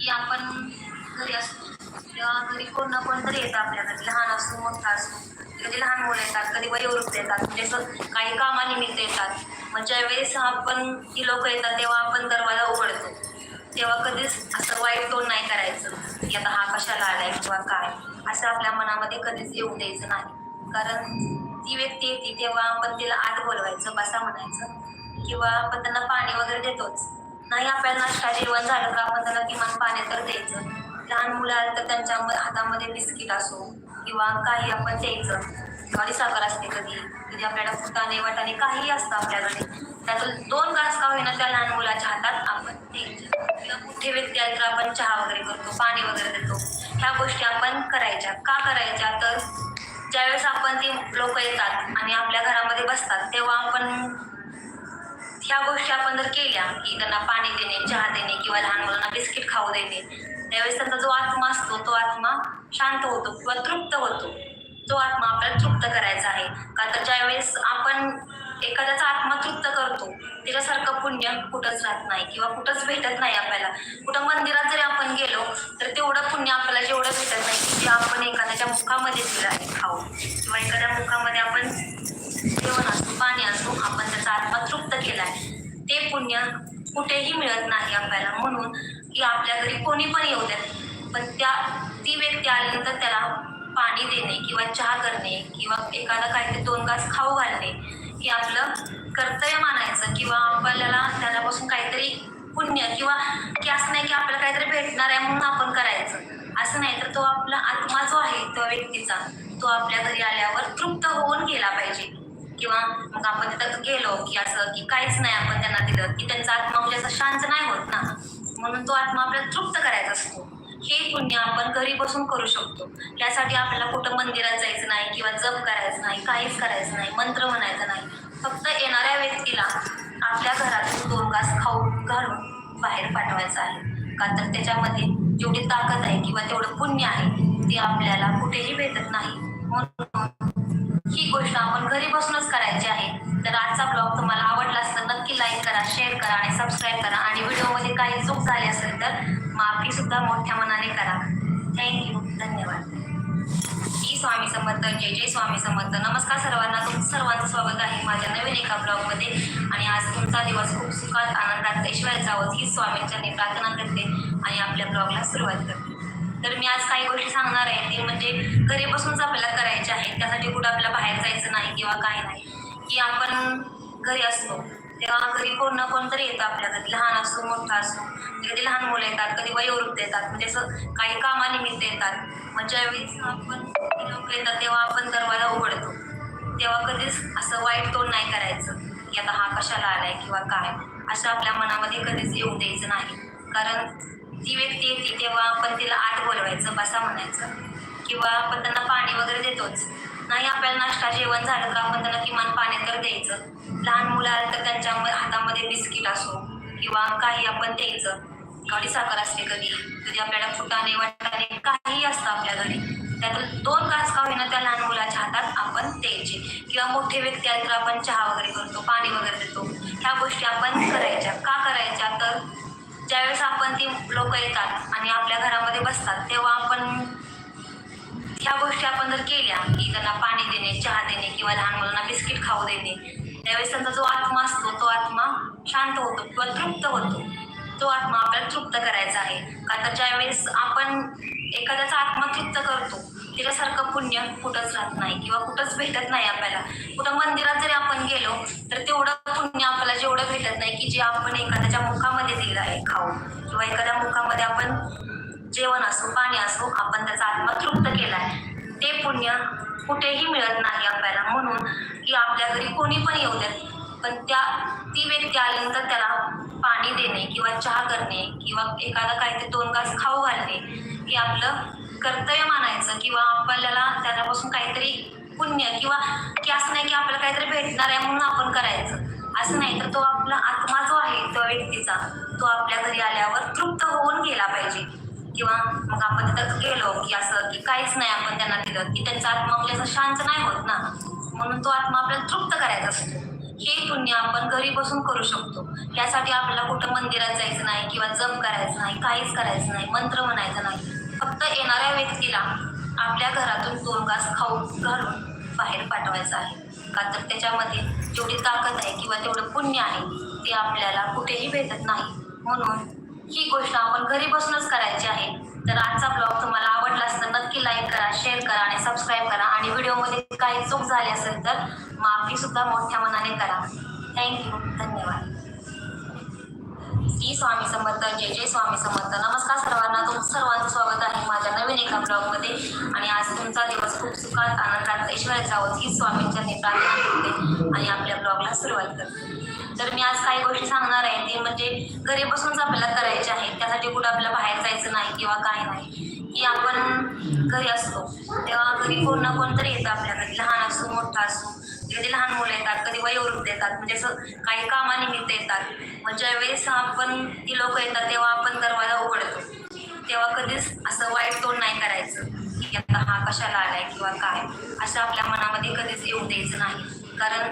की आपण घरी असतो. तेव्हा घरी कोण ना कोण तरी येतं आपल्याकडे. लहान असो मोठा असो. कधी लहान मुलं येतात कधी वयोवृद्ध येतात. म्हणजे असं काही कामानिमित्त येतात. मग ज्यावेळेस आपण ती लोक येतात तेव्हा आपण दरवाजा उघडतो. तेव्हा कधीच असं वाईट तोंड नाही करायचं की आता हा कशाला आलाय किंवा काय. असं आपल्या मनामध्ये कधीच येऊ द्यायचं नाही. कारण ती व्यक्ती येते तेव्हा आपण तिला आत बोलवायचं बसा म्हणायचं. किंवा आपण त्यांना पाणी वगैरे देतोच. नाही आपल्याला नाश्ता जेवण झालं का आपण त्यांना किमान पाणी तर द्यायचं. लहान मुलं आलं तर त्यांच्या हातामध्ये बिस्किट असो किंवा काही आपण द्यायचं. गाडी साखर असते कधी कधी आपल्याला फुटाने वाटाने काहीही असतं आपल्याकडे. त्यातून दोन ग्लास का होईना त्या लहान मुलाच्या हातात आपण द्यायचं. किंवा मोठे व्यक्ती आले तर आपण चहा वगैरे करतो पाणी वगैरे देतो. ह्या गोष्टी आपण करायच्या. का करायच्या? तर ज्यावेळेस आपण ती लोक येतात आणि आपल्या घरामध्ये बसतात तेव्हा आपण ह्या गोष्टी आपण जर केल्या की त्यांना पाणी देणे चहा देणे किंवा लहान मुलांना बिस्किट खाऊ देणे त्यावेळेस त्यांचा जो आत्मा असतो तो आत्मा शांत होतो किंवा तृप्त होतो. तो आत्मा आपल्याला तृप्त करायचा आहे. का तर ज्यावेळेस आपण एखाद्याचा आत्मा तृप्त करतो त्याच्यासारखं पुण्य कुठंच राहत नाही किंवा कुठंच भेटत नाही आपल्याला. कुठं मंदिरात जरी आपण गेलो तर तेवढं पुण्य आपल्याला जेवढं भेटत नाही की जे आपण एखाद्याच्या मुखामध्ये दिलं आहे खाऊ किंवा एखाद्या मुखामध्ये आपण जेवण असतो पाणी असतो आपण त्याचा केलाय. ते पुण्य कुठेही मिळत नाही आपल्याला. म्हणून की आपल्या घरी कोणी पण येऊ देत पण त्या ती व्यक्ती आल्यानंतर त्याला पाणी देणे किंवा चहा करणे किंवा एखादा काहीतरी दोन घास खाऊ घालणे हे आपलं कर्तव्य मानायचं किंवा आपल्याला त्याच्यापासून काहीतरी पुण्य किंवा की असं नाही की आपल्याला काहीतरी भेटणार आहे म्हणून आपण करायचं. असं नाही तर तो आपला आत्मा जो आहे त्या व्यक्तीचा तो आपल्या घरी आल्यावर तृप्त होऊन गेला पाहिजे. किंवा मग आपण तिथं गेलो की असं की काहीच नाही आपण त्यांना दिलं की त्यांचा आत्मा म्हणजे असं शांत नाही होत ना. म्हणून तो आत्मा आपल्याला तृप्त करायचा असतो. हे पुण्य आपण घरी बसून करू शकतो. यासाठी आपल्याला कुठं मंदिरात जायचं नाही किंवा जप करायचं नाही काहीच करायचं नाही मंत्र म्हणायचं नाही. फक्त येणाऱ्या व्यक्तीला आपल्या घरातून दोन घास खाऊ घालून बाहेर पाठवायचं आहे. का तर त्याच्यामध्ये जेवढी ताकद आहे किंवा तेवढं पुण्य आहे ते आपल्याला कुठेही भेटत नाही. म्हणून ही गोष्ट आपण घरी बसूनच करायची आहे. तर आजचा ब्लॉग तुम्हाला आवडला असेल नक्की लाईक करा शेअर करा आणि सबस्क्राईब करा. आणि व्हिडिओमध्ये काही चूक झाली असेल तर माफी सुद्धा मोठ्या मनाने करा. थँक्यू धन्यवाद. ई स्वामी समर्थ जय जय स्वामी समर्थ. नमस्कार सर्वांना. तुमचं सर्वांचं स्वागत आहे माझ्या नवीन एका ब्लॉगमध्ये आणि आज तुमचा दिवस खूप सुखात आनंदात ऐश्वर्यात जावं ही स्वामींच्या प्रार्थना करते आणि आपल्या ब्लॉगला सुरुवात करते. तर मी आज काही गोष्टी सांगणार आहे. ते म्हणजे घरी बसूनच आपल्याला करायचे आहे. त्यासाठी कुठं आपल्याला बाहेर जायचं नाही किंवा काही नाही. की आपण घरी असतो. तेव्हा घरी कोण ना कोण तरी येतं आपल्या घरी. लहान असतो मोठा असतो म्हणजे कधी लहान मुलं येतात कधी वयोवृद्ध येतात. म्हणजे असं काही कामानिमित्त येतात. मग ज्यावेळेस आपण लोक येतात तेव्हा आपण दरवाजा उघडतो. तेव्हा कधीच असं वाईट तोंड नाही करायचं की आता हा कशाला आलाय किंवा काय. असं आपल्या मनामध्ये कधीच येऊ द्यायचं नाही. कारण ती व्यक्ती येते तेव्हा आपण तिला आत बोलवायचं बसा म्हणायचं. किंवा आपण त्यांना पाणी वगैरे देतोच. नाही आपल्याला नाश्ता जेवण झालं का आपण त्यांना किमान पाणी तर द्यायचं. लहान मुलं आलं तर त्यांच्या हातामध्ये बिस्किट असो किंवा काही आपण द्यायचं. गाडी साखर असते कधी कधी आपल्याला फुटाने वाटाने काहीही असतं आपल्या घरी. त्यातून दोन घास का होईना त्या लहान मुलाच्या हातात आपण द्यायचे. किंवा मोठे व्यक्ती आले तर आपण चहा वगैरे करतो पाणी वगैरे देतो. ह्या गोष्टी आपण करायच्या. का करायच्या? तर ज्यावेळेस आपण ती लोक येतात आणि आपल्या घरामध्ये बसतात तेव्हा आपण ह्या गोष्टी आपण जर केल्या की त्यांना पाणी देणे चहा देणे किंवा लहान मुलांना बिस्किट खाऊ देणे त्यावेळेस त्यांचा जो आत्मा असतो तो आत्मा शांत होतो किंवा तृप्त होतो. तो आत्मा आपल्याला तृप्त करायचा आहे. का तर ज्यावेळेस आपण एखाद्याचा आत्मा तृप्त करतो तिच्यासारखं पुण्य कुठंच राहत नाही किंवा कुठंच भेटत नाही आपल्याला. कुठं मंदिरात जरी आपण गेलो तर तेवढं पुण्य आपल्याला जेवढं भेटत नाही की जे आपण एखाद्याच्या मुखामध्ये दिलं आहे खाऊ किंवा एखाद्या मुखामध्ये आपण जेवण असो पाणी असो आपण त्याचा आत्मा तृप्त केलाय. ते पुण्य कुठेही मिळत नाही आपल्याला. म्हणून की आपल्या घरी कोणी पण येऊ देत पण त्या ती व्यक्ती आल्यानंतर त्याला पाणी देणे किंवा चहा करणे किंवा एखादा काहीतरी दोन घास खाऊ घालणे हे आपलं कर्तव्य मानायचं किंवा आपल्याला त्याच्यापासून काहीतरी पुण्य किंवा की असं नाही की आपल्याला काहीतरी भेटणार आहे म्हणून आपण करायचं. असं नाही तर तो आपला आत्मा जो आहे त्या व्यक्तीचा तो आपल्या घरी आल्यावर तृप्त होऊन गेला पाहिजे. किंवा मग आपण तिथं गेलो की असं की काहीच नाही आपण त्यांना दिलं की त्यांचा आत्मा आपल्याला शांत नाही होत ना. म्हणून तो आत्मा आपल्याला तृप्त करायचा असतो. हे पुण्य आपण घरी बसून करू शकतो. यासाठी आपल्याला कुठं मंदिरात जायचं नाही किंवा जप करायचं नाही काहीच करायचं नाही मंत्र म्हणायचं नाही. फक्त येणाऱ्या व्यक्तीला आपल्या घरातून दोन घास खाऊ घालून बाहेर पाठवायचं आहे. का तर त्याच्यामध्ये जेवढी ताकद आहे किंवा तेवढं पुण्य आहे ते आपल्याला कुठेही भेटत नाही. म्हणून ही गोष्ट आपण घरी बसूनच करायची आहे. तर आजचा ब्लॉग तुम्हाला आवडला असतं नक्की लाईक करा शेअर करा आणि सबस्क्राईब करा. आणि व्हिडिओमध्ये काही चूक झाली असेल तर माफी सुद्धा मोठ्या मनाने करा. थँक्यू धन्यवाद. श्री स्वामी समर्थ जय जय स्वामी समर्थ. नमस्कार सर्वांना. तुम सर्वांचं स्वागत नवीन एका ब्लॉगमध्ये. आणि आज तुमचा दिवस खूप सुखात आनंदात ऐश्वर्यात जावं ही स्वामींच्या मी प्रार्थना करते आणि आपल्या ब्लॉगला सुरुवात करते. तर मी आज काही गोष्टी सांगणार आहे. ते म्हणजे घरी बसूनच आपल्याला करायचे आहे. त्यासाठी कुठं आपल्याला बाहेर जायचं नाही किंवा काय नाही. की आपण घरी असतो. तेव्हा घरी कोण ना कोण तरी येतं आपल्या घरी. लहान असो मोठा असो. कधी लहान मुलं येतात कधी वयोवृद्ध येतात. म्हणजे असं काही कामानिमित्त येतात. मग ज्यावेळेस आपण ती लोक येतात तेव्हा आपण दरवाजा उघडतो. तेव्हा कधीच असं वाईट तोंड नाही करायचं की आता हा कशाला आलाय किंवा काय. असं आपल्या मनामध्ये कधीच येऊ द्यायचं नाही. कारण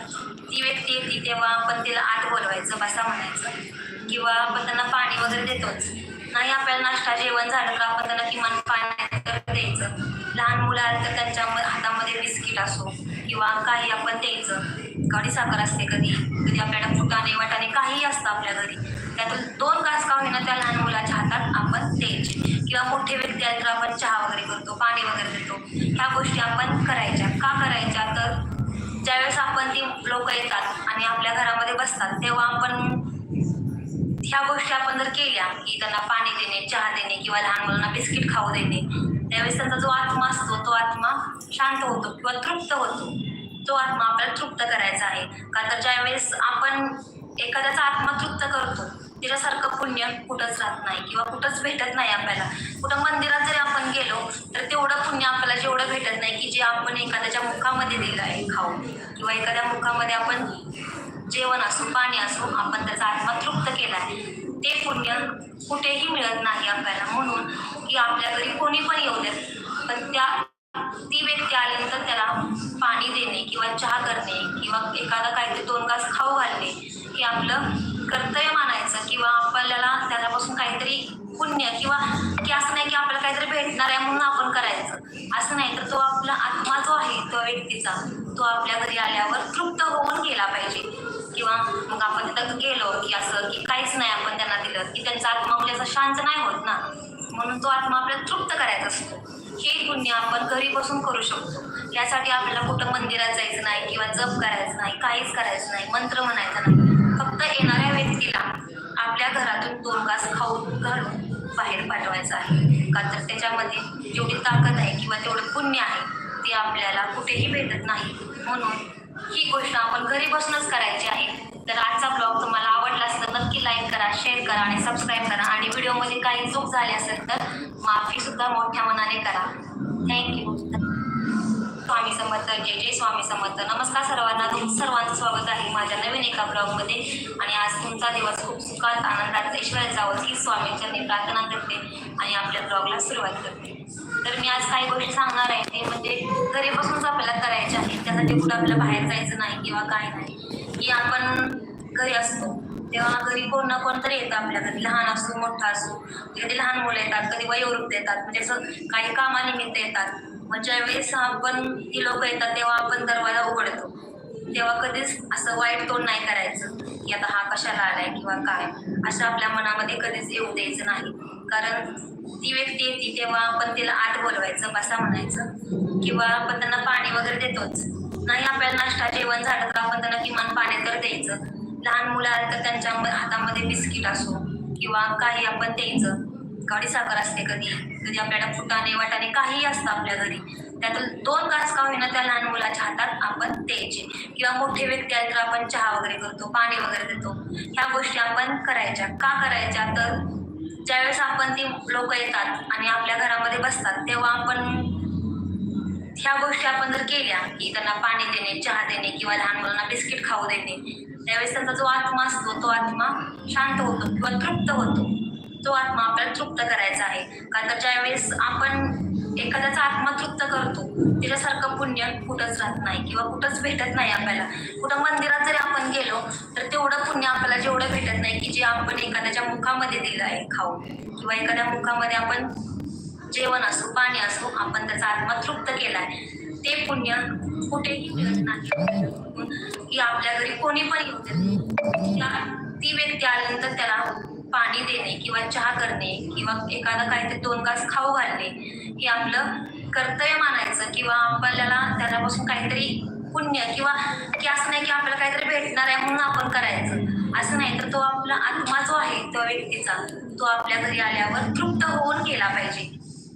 ती व्यक्ती येते तेव्हा आपण तिला आत बोलवायचं बसा म्हणायचं. किंवा आपण त्यांना पाणी वगैरे देतोच. नाही आपल्याला नाश्ता जेवण झालं तर आपण त्यांना किमान पाणी तर द्यायचं. लहान मुलं आलं तर त्यांच्या हातामध्ये बिस्किट असो किंवा काही आपण द्यायचं. कढी साखर असते कधी कधी आपल्याला फुटाने वाटाने काहीही असतं आपल्या घरी. त्यातून दोन घास का होईना त्या लहान मुलाच्या हातात आपण द्यायचे. किंवा मोठे व्यक्ती आहेत तर आपण चहा वगैरे करतो पाणी वगैरे देतो ह्या गोष्टी आपण करायच्या. का करायच्या? तर ज्यावेळेस आपण ती लोक येतात आणि आपल्या घरामध्ये बसतात तेव्हा आपण ह्या गोष्टी आपण जर केल्या की त्यांना पाणी देणे चहा देणे किंवा लहान मुलांना बिस्किट खाऊ देणे त्यावेळेस त्यांचा जो आत्मा असतो तो आत्मा शांत होतो किंवा तृप्त होतो. तो आत्मा आपल्याला तृप्त करायचा आहे. का तर ज्यावेळेस आपण एखाद्याचा आत्मा तृप्त करतो मंदिरासारखं पुण्य कुठंच राहत नाही किंवा कुठंच भेटत नाही आपल्याला. कुठं मंदिरात जरी आपण गेलो तर तेवढं पुण्य आपल्याला जेवढं भेटत नाही की जे आपण एखाद्याच्या मुखामध्ये दिलं आहे खाऊ किंवा एखाद्या मुखामध्ये आपण जेवण असो पाणी असो आपण त्याचा आत्मा तृप्त केला आहे ते पुण्य कुठेही मिळत नाही आपल्याला. म्हणून की आपल्या घरी कोणी पण येऊ देत पण त्या ती व्यक्ती आल्यानंतर त्याला पाणी देणे किंवा चहा करणे किंवा एखादा काहीतरी दोन घास खाऊ घालणे हे आपलं कर्तव्य मानायचं किंवा आपल्याला त्याच्यापासून काहीतरी पुण्य किंवा की असं नाही की आपल्याला काहीतरी भेटणार आहे म्हणून आपण करायचं. असं नाही तर तो आपला आत्मा जो आहे तो व्यक्तीचा तो आपल्या घरी आल्यावर तृप्त होऊन गेला पाहिजे. किंवा मग आपण तिथं गेलो की असं की काहीच नाही आपण त्यांना दिलं की त्यांचा आत्मा म्हणजे असं शांत नाही होत ना. म्हणून तो आत्मा आपल्याला तृप्त करायचा असतो. हे पुण्य आपण घरी बसून करू शकतो. यासाठी आपल्याला कुठं मंदिरात जायचं नाही किंवा जप करायचं नाही काहीच करायचं नाही मंत्र म्हणायचं नाही. फक्त येणाऱ्या व्यक्तीला आपल्या घरातून दोन घास खाऊन घालून बाहेर पाठवायचं आहे. का तर त्याच्यामध्ये जेवढी ताकद आहे किंवा तेवढं पुण्य आहे ते आपल्याला कुठेही भेटत नाही. म्हणून ही गोष्ट आपण घरी बसूनच करायची आहे. तर आजचा ब्लॉग तुम्हाला आवडला असेल तर नक्की लाईक करा शेअर करा आणि सबस्क्राईब करा. आणि व्हिडिओमध्ये काही चूक झाली असेल तर माफी सुद्धा मोठ्या मनाने करा. थँक्यू स्वामी समर्थ जय जय स्वामी समर्थ. नमस्कार सर्वांना तुम सर्वांचं स्वागत आहे माझ्या नवीन एका ब्लॉगमध्ये. आणि आज तुमचा दिवस खूप सुखात आनंदात ऐश्वर्यात जावं ही स्वामींच्या प्रार्थना करते आणि आपल्या ब्लॉगला सुरुवात करते. तर मी आज काही गोष्टी सांगणार आहे. ते म्हणजे घरी बसूनच आपल्याला करायचे आहे. त्यासाठी कुठं आपल्याला बाहेर जायचं नाही किंवा काय नाही. की आपण घरी असतो. तेव्हा घरी कोण ना कोण तरी येतं आपल्या घरी. लहान असो मोठा असो. कधी लहान मुलं येतात कधी वयोवृद्ध येतात. म्हणजे असं काही कामानिमित्त येतात. मग ज्यावेळेस आपण ती लोक येतात तेव्हा आपण दरवाजा उघडतो. तेव्हा कधीच असं वाईट तोंड नाही करायचं की आता हा कशाला आलाय किंवा काय. असं आपल्या मनामध्ये कधीच येऊ द्यायचं नाही. कारण ती व्यक्ती येते तेव्हा आपण तिला आत बोलवायचं बसा म्हणायचं. किंवा आपण त्यांना पाणी वगैरे देतोच. नाही आपल्याला नाश्ता जेवण झालं तर आपण त्यांना किमान पाणी तर द्यायचं. लहान मुलं आले तर त्यांच्या हातामध्ये बिस्किट असो किंवा काही आपण द्यायचं. गाडी साखर असते कधी. कधी आपल्याला फुटाने वाटाने काहीही असतं आपल्या घरी. त्यातून दोन घास का होईना त्या लहान मुलाच्या हातात आपण द्यायचे. किंवा मोठे व्यक्ती आहेत तर आपण चहा वगैरे करतो पाणी वगैरे देतो. ह्या गोष्टी आपण करायच्या. का करायच्या? तर ज्यावेळेस आपण ती लोक येतात आणि आपल्या घरामध्ये बसतात तेव्हा आपण ह्या गोष्टी आपण जर केल्या की त्यांना पाणी देणे चहा देणे किंवा लहान मुलांना बिस्किट खाऊ देणे त्यावेळेस त्यांचा जो आत्मा असतो तो आत्मा शांत होतो किंवा तृप्त होतो. तो आत्मा आपल्याला तृप्त करायचा आहे. का तर ज्यावेळेस आपण एखाद्याचा आत्मा तृप्त करतो त्याच्यासारखं पुण्य कुठंच राहत नाही किंवा कुठंच भेटत नाही आपल्याला. कुठं मंदिरात जरी आपण गेलो तर तेवढं पुण्य आपल्याला जेवढं भेटत नाही की जे आपण एखाद्याच्या मुखामध्ये दिलं आहे खाऊ. किंवा एखाद्या मुखामध्ये आपण जेवण असो पाणी असो आपण त्याचा आत्मा तृप्त केलाय ते पुण्य कुठेही मिळत नाही. की आपल्या घरी कोणी पण येऊ देत ती व्यक्ती आल्यानंतर त्याला पाणी देणे किंवा चहा करणे किंवा एखादा काहीतरी दोन घास खाऊ घालणे हे आपलं कर्तव्य मानायचं किंवा आपल्याला त्याच्यापासून काहीतरी पुण्य किंवा की असं नाही की आपल्याला काहीतरी भेटणार आहे म्हणून आपण करायचं. असं नाही तर तो आपला आत्मा जो आहे त्या व्यक्तीचा तो आपल्या घरी आल्यावर तृप्त होऊन गेला पाहिजे.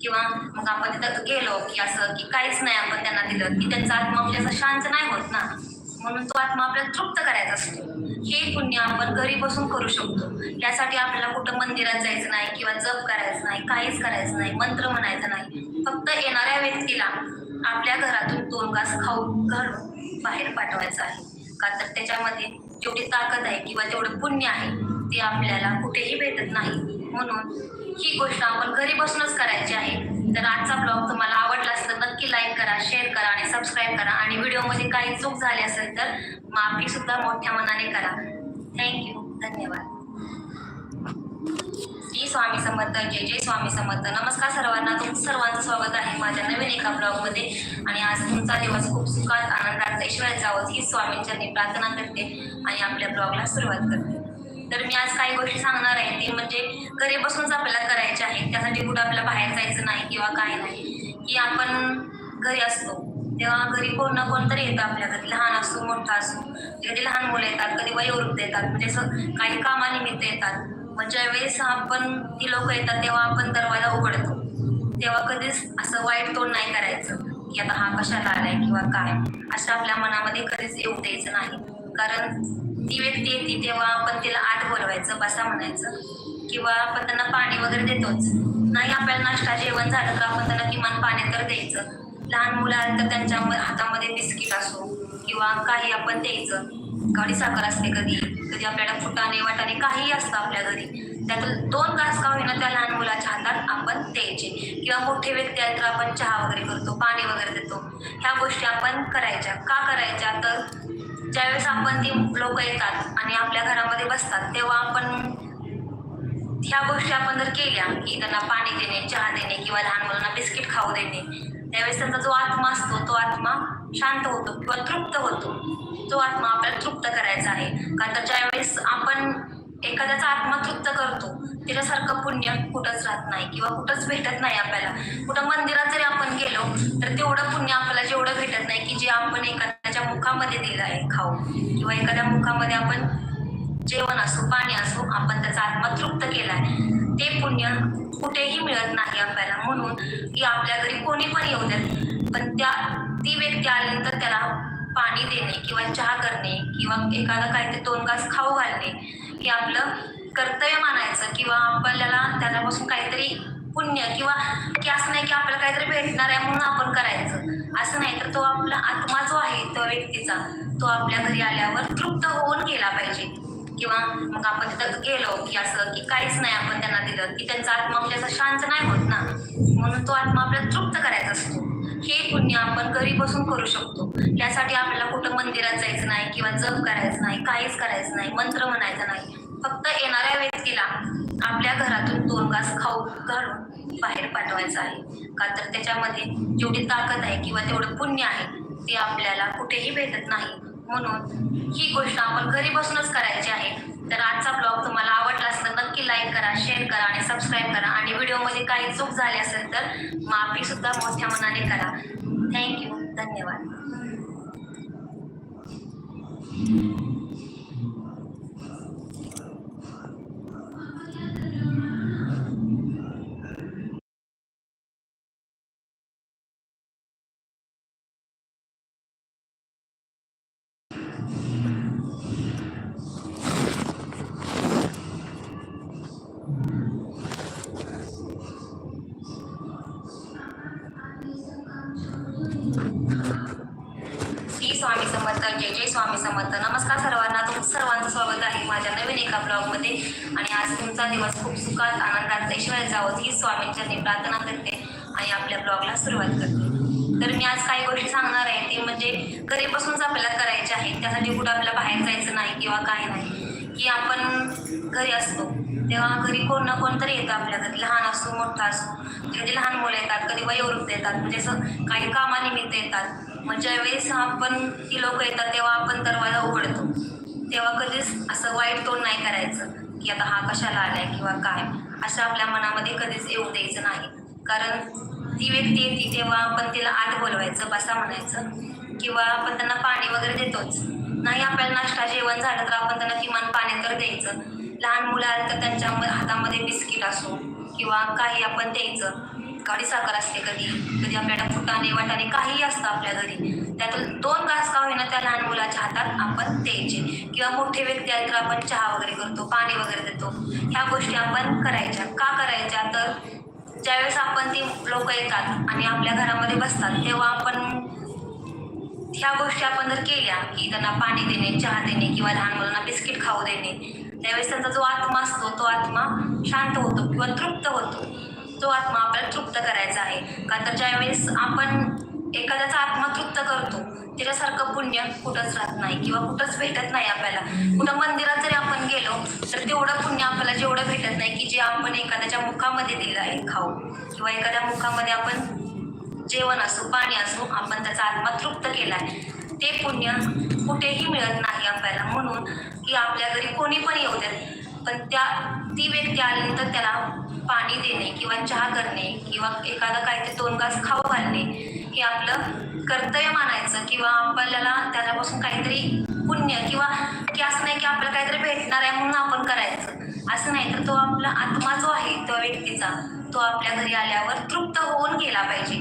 किंवा मग आपण तिथं गेलो की असं की काहीच नाही आपण त्यांना दिलं की त्यांचा आत्मा म्हणजे असं शांत नाही होत ना. म्हणून तो आत्मा आपल्याला तृप्त करायचा असतो. हे पुण्य आपण घरी बसून करू शकतो. यासाठी आपल्याला कुठं मंदिरात जायचं नाही किंवा जप करायचं नाही काहीच करायचं नाही मंत्र म्हणायचं नाही. फक्त येणाऱ्या व्यक्तीला आपल्या घरातून दोन घास खाऊ घालून बाहेर पाठवायचं आहे. का तर त्याच्यामध्ये जेवढी ताकद आहे किंवा तेवढं पुण्य आहे ते आपल्याला कुठेही भेटत नाही. म्हणून ही गोष्ट आपण घरी बसूनच करायची आहे. तर आजचा ब्लॉग तुम्हाला आवडला असेल तर नक्की लाईक करा शेअर करा आणि सबस्क्राईब करा. आणि व्हिडिओमध्ये काही चूक झाली असेल तर माफी सुद्धा मोठ्या मनाने करा. थँक्यू धन्यवाद. श्री स्वामी समर्थ. जय जय स्वामी समर्थ. नमस्कार सर्वांना. तुमचं सर्वांचं स्वागत आहे माझ्या नवीन एका ब्लॉगमध्ये आणि आज तुमचा दिवस खूप सुखात आनंदात ऐश्वर्यात जावं ही स्वामींच्या प्रार्थना करते आणि आपल्या ब्लॉगला सुरुवात करते. तर मी आज काही गोष्टी सांगणार आहे. ती म्हणजे घरी बसूनच आपल्याला करायची आहे. त्यासाठी कुठं आपल्याला बाहेर जायचं नाही किंवा काय नाही. की आपण घरी असतो. तेव्हा घरी कोण ना कोण तरी येतं आपल्या घरी. लहान असो मोठा असो. म्हणजे कधी लहान मुलं येतात कधी वयोवृद्ध येतात. म्हणजे असं काही कामानिमित्त येतात. मग ज्यावेळेस आपण ती लोक येतात तेव्हा आपण दरवाजा उघडतो. तेव्हा कधीच असं वाईट तोंड नाही करायचं. की आता हा कशाला आलाय किंवा काय. असं आपल्या मनामध्ये कधीच येऊ द्यायचं नाही. कारण ती व्यक्ती येते तेव्हा आपण तिला आत बोलवायचं बसा म्हणायचं. किंवा आपण त्यांना पाणी वगैरे देतोच. नाही आपल्याला नाश्ता जेवण झालं तर आपण त्यांना किमान पाणी तर द्यायचं. लहान मुलं आले तर त्यांच्या हातामध्ये बिस्किट असो किंवा काही आपण द्यायचं. गाडी साखर असते कधी कधी आपल्याला फुटाणे वाटाने काही असतं आपल्या घरी. त्यातून दोन घास का होईना त्या लहान मुलाच्या हातात आपण द्यायचे. किंवा मोठे व्यक्ती आहेत तर आपण चहा वगैरे करतो पाणी वगैरे देतो. ह्या गोष्टी आपण करायच्या. का करायच्या? तर ज्यावेळेस आपण ती लोक येतात आणि आपल्या घरामध्ये बसतात तेव्हा आपण ह्या गोष्टी आपण जर केल्या की त्यांना पाणी देणे चहा देणे किंवा लहान मुलांना बिस्किट खाऊ देणे त्यावेळेस त्यांचा जो आत्मा असतो तो आत्मा शांत होतो किंवा तृप्त होतो. तो आत्मा आपल्याला तृप्त करायचा आहे. कारण तर ज्यावेळेस आपण एखाद्याचा आत्मा तृप्त करतो त्याच्यासारखं पुण्य कुठंच राहत नाही किंवा कुठंच भेटत नाही आपल्याला. कुठं मंदिरात जरी आपण गेलो तर तेवढं पुण्य आपल्याला जेवढं भेटत नाही की जे आपण एखाद्याच्या मुखामध्ये दिलं आहे खाऊ किंवा एखाद्या मुखामध्ये आपण जेवण असो पाणी असो आपण त्याचा आत्मा तृप्त आहे ते पुण्य कुठेही मिळत नाही आपल्याला. म्हणून की आपल्या घरी कोणी पण येऊ देत पण त्या ती व्यक्ती आल्यानंतर त्याला पाणी देणे किंवा चहा करणे किंवा एखादा काहीतरी दोन घास खाऊ घालणे हे आपलं कर्तव्य मानायचं किंवा आपल्याला त्याच्यापासून काहीतरी पुण्य किंवा की असं नाही की आपल्याला काहीतरी भेटणार आहे म्हणून आपण करायचं. असं नाही तर तो आपला आत्मा जो आहे तो व्यक्तीचा तो आपल्या घरी आल्यावर तृप्त होऊन गेला पाहिजे. किंवा मग आपण तिथं गेलो की असं की काहीच नाही आपण त्यांना दिलं की त्यांचा आत्मा म्हणजे असं शांत नाही होत ना. म्हणून तो आत्मा आपल्याला तृप्त करायचा असतो. हे पुण्य आपण घरी बसून करू शकतो. यासाठी आपल्याला कुठं मंदिरात जायचं नाही किंवा जप करायचं नाही काहीच करायचं नाही मंत्र म्हणायचं नाही. फक्त येणाऱ्या व्यक्तीला आपल्या घरातून दोन घास खाऊ घालून बाहेर पाठवायचं आहे. का तर त्याच्यामध्ये जेवढी ताकद आहे किंवा तेवढं पुण्य आहे ते आपल्याला कुठेही भेटत नाही. म्हणून ही गोष्ट आपण घरी बसूनच करायची आहे. तर आजचा ब्लॉग तुम्हाला आवडला असेल तर नक्की लाईक करा शेअर करा आणि सबस्क्राईब करा. आणि व्हिडिओमध्ये काही चूक झाली असेल तर माफी सुद्धा मोठ्या मनाने करा. थँक्यू धन्यवाद. स्वामी समर्थ. नमस्कार सर्वांना तुमचं सर्वांचं स्वागत आहे माझ्या नवीन एका ब्लॉगमध्ये. आणि आज तुमचा दिवस खूप सुखात आनंदात ऐश्वर्यात जावं ही स्वामींच्या प्रार्थना करते. आणि आपल्या ब्लॉगला सुरुवात करते. तर मी आज काही गोष्टी सांगणार आहे ते म्हणजे घरी बसूनच आपल्याला करायचे आहे त्यासाठी कुठं आपल्याला बाहेर जायचं नाही किंवा काय नाही. की आपण घरी असतो तेव्हा घरी कोण ना कोण तरी येतं आपल्या घरी लहान असो मोठा असो. म्हणजे लहान मुलं येतात कधी वयोवृद्ध येतात म्हणजे असं काही कामानिमित्त येतात. मग ज्यावेळेस आपण ती लोक येतात तेव्हा आपण दरवाजा उघडतो. तेव्हा कधीच असं वाईट तोंड नाही करायचं की आता हा कशाला आलाय किंवा काय. असं आपल्या मनामध्ये कधीच येऊ द्यायचं नाही. कारण ती व्यक्ती येते तेव्हा आपण तिला आत बोलवायचं बसा म्हणायचं. किंवा आपण त्यांना पाणी वगैरे देतोच. नाही आपल्याला नाश्ता जेवण झालं तर आपण त्यांना किमान पाणी तर द्यायचं. लहान मुलं आले तर त्यांच्या हातामध्ये बिस्किट असो किंवा काही आपण द्यायचं. गाडी साखर असते कधी. कधी आपल्याला फुटाने वाटाने काहीही असतं आपल्या घरी. त्यातून दोन घास का होईना त्या लहान मुलाच्या हातात आपण द्यायचे. किंवा मोठे व्यक्ती आहेत तर आपण चहा वगैरे करतो पाणी वगैरे देतो. ह्या गोष्टी आपण करायच्या. का करायच्या? तर ज्यावेळेस आपण ती लोक येतात आणि आपल्या घरामध्ये बसतात तेव्हा आपण ह्या गोष्टी आपण जर केल्या की त्यांना पाणी देणे चहा देणे किंवा लहान मुलांना बिस्किट खाऊ देणे त्यावेळेस त्यांचा जो आत्मा असतो तो आत्मा शांत होतो किंवा तृप्त होतो. तो आत्मा आपल्याला तृप्त करायचा आहे. का तर ज्यावेळेस आपण एखाद्याचा आत्मा तृप्त करतो त्याच्यासारखं पुण्य कुठंच राहत नाही किंवा कुठंच भेटत नाही आपल्याला. कुठं मंदिरात जरी आपण गेलो तर तेवढं पुण्य आपल्याला जेवढं भेटत नाही की जे आपण एखाद्याच्या मुखामध्ये दिलं आहे खाऊ. किंवा एखाद्या मुखामध्ये आपण जेवण असो पाणी असो आपण त्याचा आत्मा तृप्त केलाय ते पुण्य कुठेही मिळत नाही आपल्याला. म्हणून की आपल्या घरी कोणी पण येऊ देत पण त्या ती व्यक्ती आल्यानंतर त्याला पाणी देणे किंवा चहा करणे किंवा एखादा काहीतरी दोन घास खाऊ घालणे हे आपलं कर्तव्य मानायचं किंवा आपल्याला त्याच्यापासून काहीतरी पुण्य किंवा की असं नाही की आपल्याला काहीतरी भेटणार आहे म्हणून आपण करायचं. असं नाही तर तो आपला आत्मा जो आहे त्या व्यक्तीचा तो आपल्या घरी आल्यावर तृप्त होऊन गेला पाहिजे.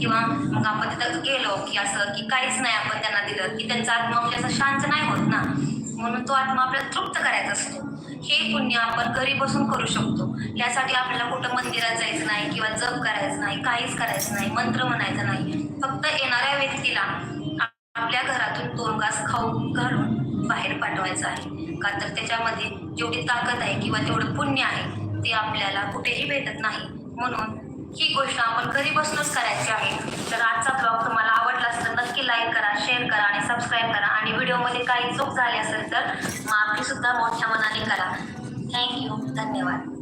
किंवा मग आपण तिथं गेलो की असं की काहीच नाही आपण त्यांना दिलं की त्यांचा आत्मा म्हणजे असं शांत नाही होत ना. म्हणून तो आत्मा आपल्याला तृप्त करायचा असतो. हे पुण्य आपण घरी बसून करू शकतो. यासाठी आपल्याला कुठं मंदिरात जायचं नाही किंवा जप करायचं नाही काहीच करायचं नाही मंत्र म्हणायचं नाही. फक्त येणाऱ्या व्यक्तीला आपल्या घरातून दोन घास खाऊ घालून बाहेर पाठवायचं आहे. का तर त्याच्यामध्ये जेवढी ताकद आहे किंवा तेवढं पुण्य आहे ते आपल्याला कुठेही भेटत नाही. म्हणून ही गोष्ट आपण घरी बसूनच करायची आहे. तर आजचा ब्लॉग तुम्हाला असेल तर नक्की लाईक करा शेअर करा आणि सबस्क्राईब करा. आणि व्हिडिओमध्ये काही चूक झाली असेल तर माफी सुद्धा मोठ्या मनाने करा. थँक्यू धन्यवाद.